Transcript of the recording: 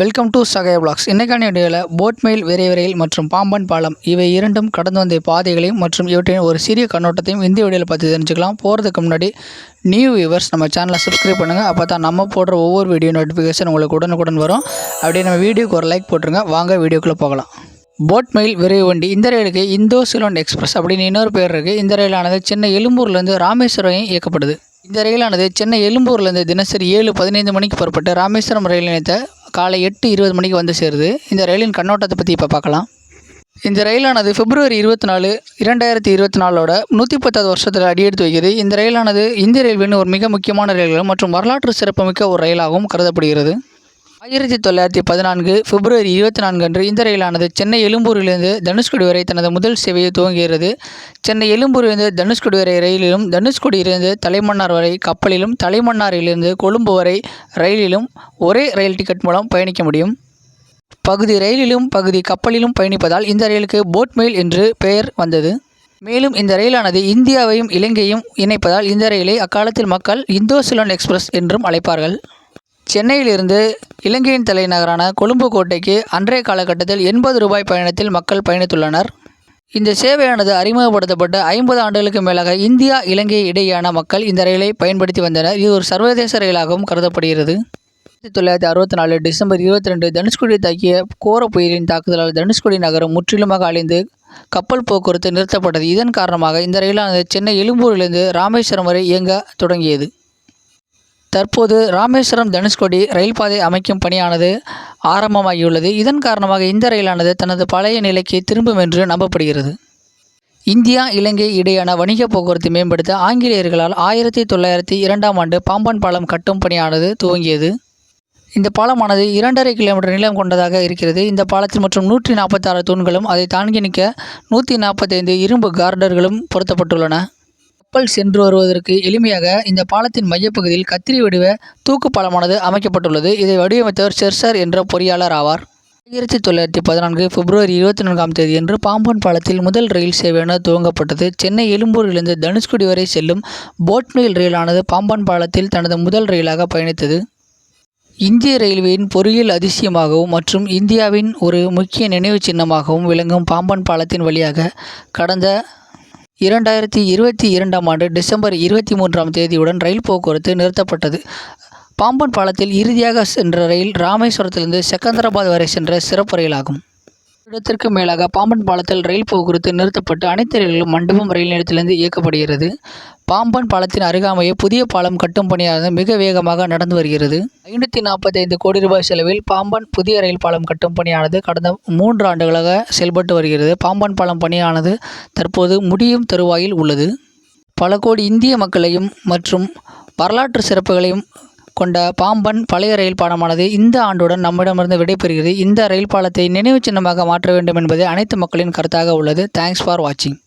Welcome to சகய blocks இன்றைக்கான வீடியோவில் போட்மெயில் விரைவிரையில் மற்றும் பாம்பன் பாலம் இவை இரண்டும் கடந்து வந்த பாதைகளையும் மற்றும் இவற்றின் ஒரு சிறிய கண்ணோட்டத்தையும் இந்த வீடியோவில் பார்த்து தெரிஞ்சுக்கலாம். போகிறதுக்கு முன்னாடி நியூ வியூவர்ஸ் நம்ம சேனலை சப்ஸ்கிரைப் பண்ணுங்கள் அப்போ தான் நம்ம போடுற ஒவ்வொரு வீடியோ நோட்டிஃபிகேஷன் உங்களுக்கு உடனுக்குடன் வரும். அப்படியே நம்ம வீடியோக்கு ஒரு லைக் போட்டுருங்க. வாங்க வீடியோக்குள்ளே போகலாம். போட்மெயில் விரைவு வண்டி இந்த ரயிலுக்கு இந்தோ சிலோன் எக்ஸ்பிரஸ் அப்படின்னு இன்னொரு பேர் இருக்குது இந்த ரயிலானது சென்னை எழும்பூர்லேருந்து ராமேஸ்வரம் இயக்கப்படுது. இந்த ரயிலானது சென்னை எழும்பூர்லேருந்து தினசரி ஏழு பதினைந்து மணிக்கு புறப்பட்டு ராமேஸ்வரம் ரயில் நிலையத்தை காலை எட்டு இருபது மணிக்கு வந்து சேருது. இந்த ரயிலின் கண்ணோட்டத்தை பற்றி இப்போ பார்க்கலாம். இந்த ரயிலானது பிப்ரவரி இருபத்தி நாலு இரண்டாயிரத்தி இருபத்தி நாலோட நூற்றி பத்தாவது வருஷத்தில் அடியெடுத்து வைக்கிறது இந்த ரயிலானது இந்திய ரயில்வேன்னு ஒரு மிக முக்கியமான ரயில்கள் மற்றும் வரலாற்று சிறப்புமிக்க ஒரு ரயிலாகவும் கருதப்படுகிறது. ஆயிரத்தி தொள்ளாயிரத்தி பதினான்கு பிப்ரவரி இருபத்தி நான்கு அன்று இந்த ரயிலானது சென்னை எழும்பூரிலிருந்து தனுஷ்கோடி வரை தனது முதல் சேவையை துவங்குகிறது. சென்னை எழும்பூரிலிருந்து தனுஷ்கோடி வரை ரயிலிலும் தனுஷ்கோடியிலிருந்து தலைமன்னார் வரை கப்பலிலும் தலைமன்னாரிலிருந்து கொழும்பு வரை ரயிலிலும் ஒரே ரயில் டிக்கெட் மூலம் பயணிக்க முடியும். பகுதி ரயிலிலும் பகுதி கப்பலிலும் பயணிப்பதால் இந்த ரயிலுக்கு போட் மெயில் என்று பெயர் வந்தது. மேலும் இந்த ரயிலானது இந்தியாவையும் இலங்கையும் இணைப்பதால் இந்த ரயிலை அக்காலத்தில் மக்கள் இந்தோசிலோன் எக்ஸ்பிரஸ் என்றும் அழைப்பார்கள். சென்னையிலிருந்து இலங்கையின் தலைநகரான கொழும்பு கோட்டைக்கு அன்றைய காலகட்டத்தில் எண்பது ரூபாய் பயணத்தில் மக்கள் பயணித்துள்ளனர். இந்த சேவையானது அறிமுகப்படுத்தப்பட்ட ஐம்பது ஆண்டுகளுக்கு மேலாக இந்தியா இலங்கை இடையேயான மக்கள் இந்த ரயிலை பயன்படுத்தி வந்தனர். இது ஒரு சர்வதேச ரயிலாகவும் கருதப்படுகிறது. ஆயிரத்தி தொள்ளாயிரத்தி அறுபத்தி நாலு டிசம்பர் இருபத்தி ரெண்டு தனுஷ்கோடி தாக்கிய கோர புயலின் தாக்குதலால் தனுஷ்கோடி நகரம் முற்றிலுமாக அழிந்து கப்பல் போக்குவரத்து நிறுத்தப்பட்டது. இதன் காரணமாக இந்த ரயிலானது சென்னை எழும்பூரிலிருந்து ராமேஸ்வரம் வரை இயங்க தொடங்கியது. தற்போது ராமேஸ்வரம் தனுஷ்கோடி ரயில் பாதை அமைக்கும் பணியானது ஆரம்பமாகியுள்ளது. இதன் காரணமாக இந்த ரயிலானது தனது பழைய நிலைக்கு திரும்பும் என்று நம்பப்படுகிறது. இந்தியா இலங்கை இடையான வணிக போக்குவரத்து மேம்படுத்த ஆங்கிலேயர்களால் ஆயிரத்தி தொள்ளாயிரத்தி இரண்டாம் ஆண்டு பாம்பன் பாலம் கட்டும் பணியானது துவங்கியது. இந்த பாலமானது இரண்டரை கிலோமீட்டர் நீளம் கொண்டதாக இருக்கிறது. இந்த பாலத்தில் மற்றும் நூற்றி நாற்பத்தாறு தூண்களும் அதை தாங்கி நிற்க நூற்றி நாற்பத்தைந்து இரும்பு கார்டர்களும் பொருத்தப்பட்டுள்ளன. கப்பல் சென்று வருவதற்கு எளிமையாக இந்த பாலத்தின் மையப்பகுதியில் கத்திரி வடிவ தூக்கு பாலமானது அமைக்கப்பட்டுள்ளது. இதை வடிவமைத்தவர் செர்சர் என்ற பொறியாளர் ஆவார். ஆயிரத்தி தொள்ளாயிரத்தி பதினான்கு பிப்ரவரி இருபத்தி நான்காம் தேதியன்று பாம்பன் பாலத்தில் முதல் ரயில் சேவையான துவங்கப்பட்டது. சென்னை எழும்பூரிலிருந்து தனுஷ்குடி வரை செல்லும் போட்மெயில் ரயிலானது பாம்பன் பாலத்தில் தனது முதல் ரயிலாக பயணித்தது. இந்திய ரயில்வேயின் பொறியியல் அதிசயமாகவும் மற்றும் இந்தியாவின் ஒரு முக்கிய நினைவுச் சின்னமாகவும் விளங்கும் பாம்பன் பாலத்தின் வழியாக கடந்த இரண்டாயிரத்தி இருபத்தி இரண்டாம் ஆண்டு டிசம்பர் இருபத்தி மூன்றாம் தேதியுடன் ரயில் போக்குவரத்து நிறுத்தப்பட்டது. பாம்பன் பாலத்தில் இறுதியாக சென்ற ரயில் ராமேஸ்வரத்திலிருந்து செகந்தராபாத் வரை சென்ற சிறப்பு ரயிலாகும். இடத்திற்கு மேலாக பாம்பன் பாலத்தில் ரயில் போக்குவரத்து நிறுத்தப்பட்டு அனைத்து ரயில்களும் மண்டபம் ரயில் நிலையத்திலிருந்து இயக்கப்படுகிறது. பாம்பன் பாலத்தின் அருகாமையே புதிய பாலம் கட்டும் பணியானது மிக வேகமாக நடந்து வருகிறது. ஐநூற்றி நாற்பத்தைந்து கோடி ரூபாய் செலவில் பாம்பன் புதிய ரயில் பாலம் கட்டும் பணியானது கடந்த மூன்று ஆண்டுகளாக செயல்பட்டு வருகிறது. பாம்பன் பாலம் பணியானது தற்போது முடியும் தருவாயில் உள்ளது. பல கோடி இந்திய மக்களையும் மற்றும் வரலாற்று சிறப்புகளையும் கொண்ட பாம்பன் பழைய ரயில் பாலமானது இந்த ஆண்டுடன் நம்மிடமிருந்து விடைபெறுகிறது. இந்த ரயில் பாலத்தை நினைவு சின்னமாக மாற்ற வேண்டும் என்பது அனைத்து மக்களின் கருத்தாக உள்ளது. தேங்க்ஸ் ஃபார் வாட்சிங்